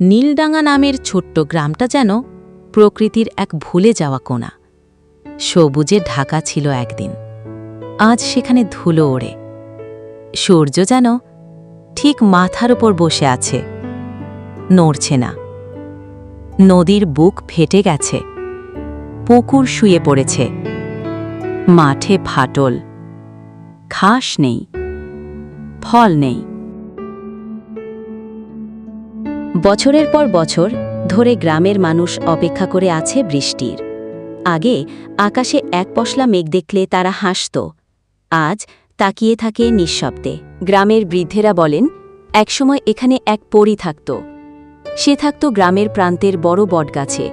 নীলডাঙ্গা নামের ছোট্ট গ্রামটা যেন প্রকৃতির এক ভুলে যাওয়া কোণা। সবুজে ঢাকা ছিল একদিন। আজ সেখানে ধুলো ওড়ে। সূর্য যেন ঠিক মাথার ওপর বসে আছে। নড়ছে না। নদীর বুক ফেটে গেছে। পুকুর শুয়ে পড়েছে। মাঠে ফাটল। ঘাস নেই। ফল নেই। বছরের পর বছর ধরে গ্রামের মানুষ অপেক্ষা করে আছে বৃষ্টির। আগে আকাশে এক পশলা মেঘ দেখলে তারা হাসত, আজ তাকিয়ে থাকে নিঃশব্দে। গ্রামের বৃদ্ধেরা বলেন, একসময় এখানে এক পরী থাকত। সে থাকত গ্রামের প্রান্তের বড় বটগাছে।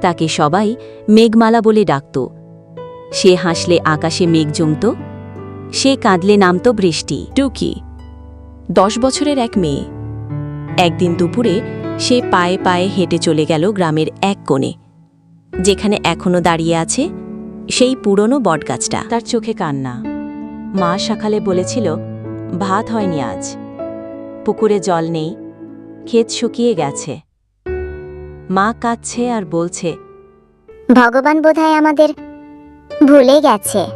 তাকে সবাই মেঘমালা বলে ডাকত। সে হাসলে আকাশে মেঘ জমত। সে কাঁদলে নামত বৃষ্টি। টুকি, দশ বছরের এক মেয়ে। একদিন দুপুরে সে পায়ে পায়ে হেঁটে চলে গেল গ্রামের এক কোণে। যেখানে এখনও দাঁড়িয়ে আছে সেই পুরনো বটগাছটা। তার চোখে কান্না। মা সকালে বলেছিল ভাত হয়নি আজ। পুকুরে জল নেই ক্ষেত শুকিয়ে গেছে। মা কাঁদছে আর বলছে ভগবান বোধহয় আমাদের ভুলে গেছে।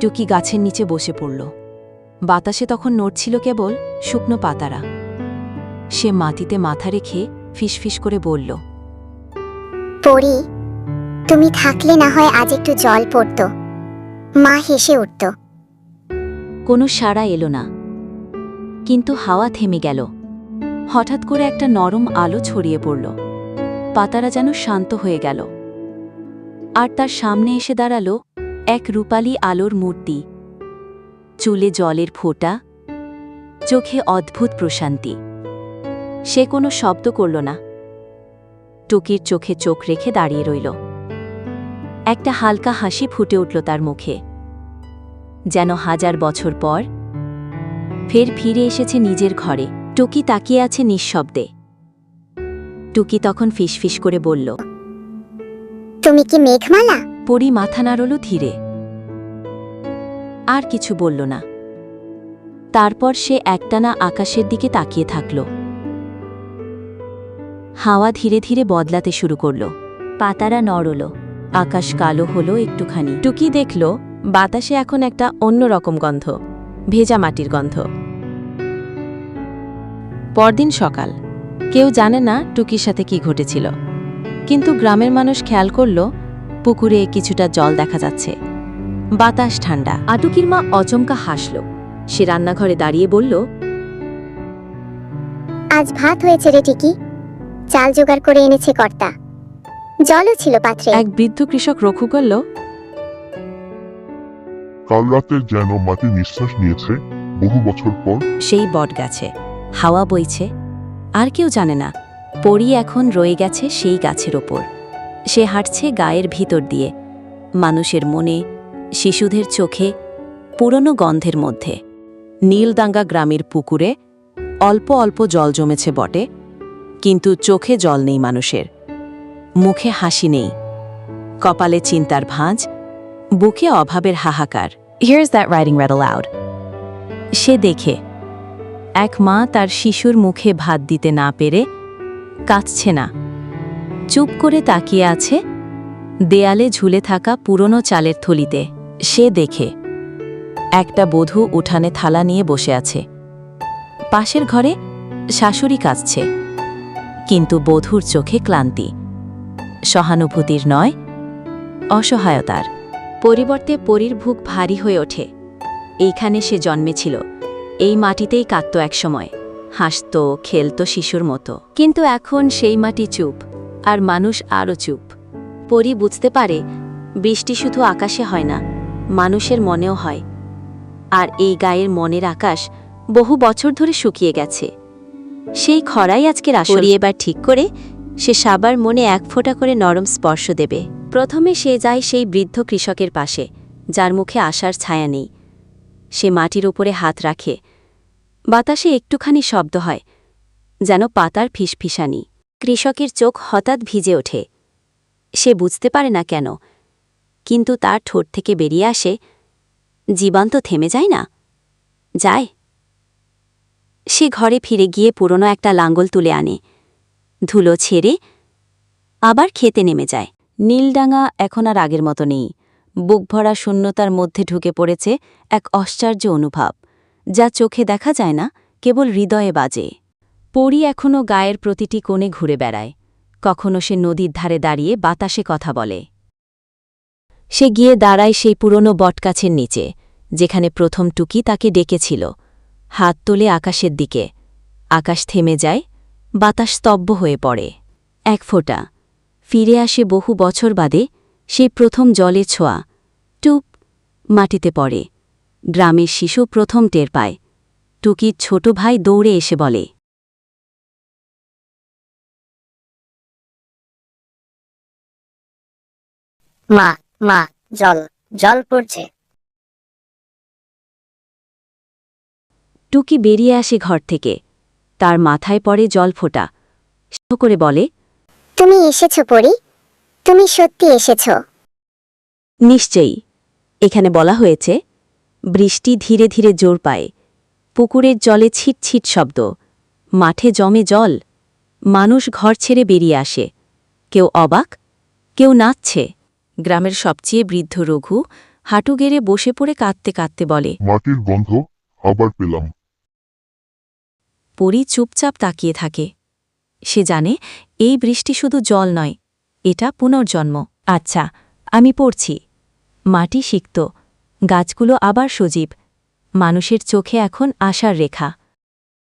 টুকি গাছের নিচে বসে পড়ল। বাতাসে তখন নড়ছিল কেবল শুকনো পাতারা। সে মাটিতে মাথা রেখে ফিসফিস করে বলল পরি তুমি থাকলে না হয় আজ একটু জল পড়তো। মা হেসে উঠত। কোনো সাড়া এলো না। কিন্তু হাওয়া থেমে গেল। হঠাৎ করে একটা নরম আলো ছড়িয়ে পড়ল। পাতারা যেন শান্ত হয়ে গেল। আর তার সামনে এসে দাঁড়াল এক রূপালী আলোর মূর্তি। চুলে জলের ফোঁটা চোখে অদ্ভুত প্রশান্তি। সে কোনো শব্দ করল না। টুকির চোখে চোখ রেখে দাঁড়িয়ে রইল। একটা হালকা হাসি ফুটে উঠল তার মুখে। যেন হাজার বছর পর ফের ফিরে এসেছে নিজের ঘরে। টুকি তাকিয়ে আছে নিঃশব্দে। টুকি তখন ফিসফিস করে বলল তুমি কি মেঘমালা? পরি মাথা নাড়ল ধীরে। আর কিছু বলল না। তারপর সে একটানা আকাশের দিকে তাকিয়ে থাকল। হাওয়া ধীরে ধীরে বদলাতে শুরু করল। পাতারা নড়ল। আকাশ কালো হলো একটুখানি। টুকি দেখল, বাতাসে এখন একটা অন্যরকম গন্ধ, ভেজা মাটির গন্ধ। পরদিন সকাল। কেউ জানে না টুকির সাথে কি ঘটেছিল। কিন্তু গ্রামের মানুষ খেয়াল করল, পুকুরে কিছুটা জল দেখা যাচ্ছে। বাতাস ঠান্ডা। আটুকির মা অচমকা হাসল। সে রান্নাঘরে দাঁড়িয়ে বলল, আজ ভাত হয়েছে রে, টিকি। চাল জোগাড় করে এনেছে কর্তা। জলও ছিল পাত্রে। এক বৃদ্ধ কৃষক রঘু করল কাল রাতে যেন মাটি নিঃশ্বাস নিয়েছে বহু বছর পর। সেই বট গাছে হাওয়া বইছে আর কেউ জানে না পরি এখন রয়ে গেছে সেই গাছের ওপর। সে হাঁটছে গায়ের ভিতর দিয়ে মানুষের মনে শিশুদের চোখে পুরনো গন্ধের মধ্যে। নীলদাঙ্গা গ্রামের পুকুরে অল্প অল্প জল জমেছে বটে কিন্তু চোখে জল নেই মানুষের। মুখে হাসি নেই। কপালে চিন্তার ভাঁজ, বুকে অভাবের হাহাকার। Here's that riding red allowed সে দেখে, এক মা তার শিশুর মুখে ভাত দিতে না পেরে কাঁদছে না। চুপ করে তাকিয়ে আছে দেয়ালে ঝুলে থাকা পুরনো চালের থলিতে। সে দেখে, একটা বধূ উঠানে থালা নিয়ে বসে আছে। পাশের ঘরে শাশুড়ি কাঁদছে। কিন্তু বধূর চোখে ক্লান্তি। সহানুভূতির নয়, অসহায়তার। পরিবর্তে পরীর বুক ভারী হয়ে ওঠে। এইখানে সে জন্মেছিল। এই মাটিতেই কাঁদত একসময়। হাসত, খেলত শিশুর মতো। কিন্তু এখন সেই মাটি চুপ, আর মানুষ আরও চুপ। পরি বুঝতে পারে, বৃষ্টি শুধু আকাশে হয় না, মানুষের মনেও হয়। আর এই গায়ের মনের আকাশ বহু বছর ধরে শুকিয়ে গেছে। সেই খরাই আজকের আসরি এবার ঠিক করে, সে সাবার মনে এক ফোঁটা করে নরম স্পর্শ দেবে। প্রথমে সে যায় সেই বৃদ্ধ কৃষকের পাশে, যার মুখে আশার ছায়া নেই। সে মাটির উপরে হাত রাখে। বাতাসে একটুখানি শব্দ হয়, যেন পাতার ফিসফিসানি। কৃষকের চোখ হঠাৎ ভিজে ওঠে। সে বুঝতে পারে না কেন, কিন্তু তার ঠোঁট থেকে বেরিয়ে আসে জীবন তো থেমে যায় না? যায়। সে ঘরে ফিরে গিয়ে পুরনো একটা লাঙ্গল তুলে আনে। ধুলো ছেড়ে আবার খেতে নেমে যায়। নীলডাঙা এখন আর আগের মতো নেই। বুক ভরা শূন্যতার মধ্যে ঢুকে পড়েছে এক আশ্চর্য অনুভব, যা চোখে দেখা যায় না, কেবল হৃদয়ে বাজে। পরি এখনও গায়ের প্রতিটি কোণে ঘুরে বেড়ায়। কখনো সে নদীর ধারে দাঁড়িয়ে বাতাসে কথা বলে। সে গিয়ে দাঁড়ায় সেই পুরনো বটগাছের নিচে, যেখানে প্রথম টুকি তাকে ডেকেছিল। হাত তোলে আকাশের দিকে। আকাশ থেমে যায়, বাতাস স্তব্ধ হয়ে পড়ে। এক ফোঁটা। ফিরে আসে বহু বছর বাদে সেই প্রথম জলে ছোঁয়া। টুপ, মাটিতে পড়ে। গ্রামের শিশু প্রথম টের পায়। টুকির ছোট ভাই দৌড়ে এসে বলে, মা মা, জল জল পড়ছে। টুকি বেরিয়ে আসে ঘর থেকে। তার মাথায় পড়ে জল ফোটা। করে বলে তুমি এসেছ পরি। তুমি সত্যি এসেছ। নিশ্চয়ই। এখানে বলা হয়েছে বৃষ্টি ধীরে ধীরে জোর পায়। পুকুরের জলে ছিটছিট শব্দ। মাঠে জমে জল। মানুষ ঘর ছেড়ে বেরিয়ে আসে। কেউ অবাক কেউ নাচছে। গ্রামের সবচেয়ে বৃদ্ধ রঘু হাঁটু গেড়ে বসে পড়ে কাঁদতে কাঁদতে বলে মাটির গন্ধ আবার পেলাম। পরি চুপচাপ তাকিয়ে থাকে। সে জানে, এই বৃষ্টি শুধু জল নয়, এটা পুনর্জন্ম। আচ্ছা আমি পড়ছি। মাটি শিক্ত গাছগুলো আবার সজীব। মানুষের চোখে এখন আশার রেখা।